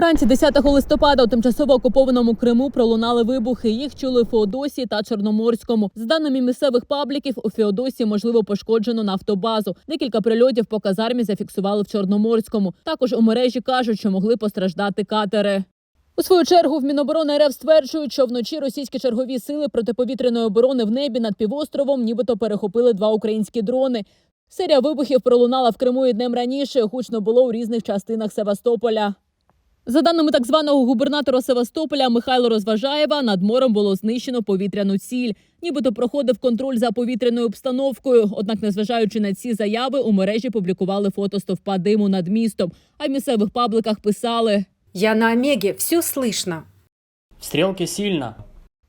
Вранці 10 листопада у тимчасово окупованому Криму пролунали вибухи. Їх чули в Феодосії та Чорноморському. З даними місцевих пабліків, у Феодосії можливо пошкоджено нафтобазу. Декілька прильотів по казармі зафіксували в Чорноморському. Також у мережі кажуть, що могли постраждати катери. У свою чергу в Міноборони РФ стверджують, що вночі російські чергові сили протиповітряної оборони в небі над півостровом нібито перехопили два українські дрони. Серія вибухів пролунала в Криму і днем раніше. Гучно було у різних частинах Севастополя. За даними так званого губернатора Севастополя Михайла Розважаєва, над морем було знищено повітряну ціль. Нібито проходив контроль за повітряною обстановкою. Однак, незважаючи на ці заяви, у мережі публікували фото стовпа диму над містом. А в місцевих пабликах писали. Я на Омеге, все слышно. Стрелки сильно.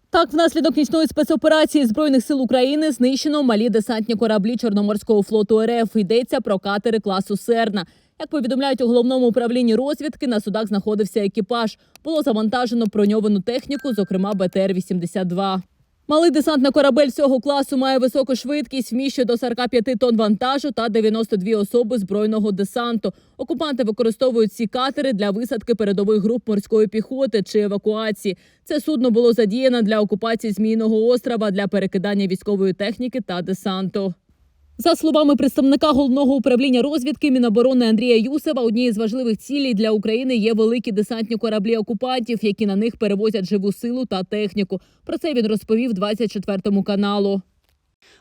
Так, внаслідок нічної спецоперації збройних сил України знищено малі десантні кораблі Чорноморського флоту РФ. Йдеться про катери класу Серна. Як повідомляють у головному управлінні розвідки, на судах знаходився екіпаж. Було завантажено броньовану техніку, зокрема БТР-82. Малий десантний корабель цього класу має високу швидкість, вміщує до 45 тонн вантажу та 92 особи збройного десанту. Окупанти використовують ці катери для висадки передових груп морської піхоти чи евакуації. Це судно було задіяно для окупації Змійного острова для перекидання військової техніки та десанту. За словами представника головного управління розвідки Міноборони Андрія Юсева, однією з важливих цілей для України є великі десантні кораблі окупантів, які на них перевозять живу силу та техніку. Про це він розповів 24 каналу.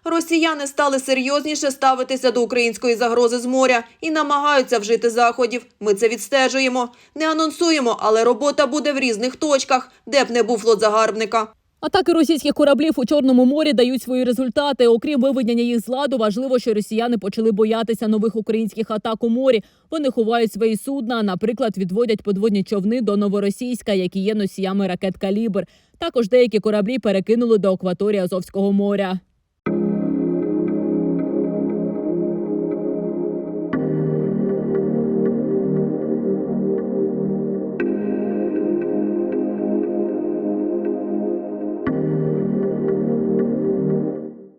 Росіяни стали серйозніше ставитися до української загрози з моря і намагаються вжити заходів. Ми це відстежуємо. Не анонсуємо, але робота буде в різних точках, де б не був флот загарбника. Атаки російських кораблів у Чорному морі дають свої результати. Окрім виведення їх з ладу, важливо, що росіяни почали боятися нових українських атак у морі. Вони ховають свої судна, наприклад, відводять подводні човни до новоросійська, які є носіями ракет калібр. Також деякі кораблі перекинули до акваторії Азовського моря.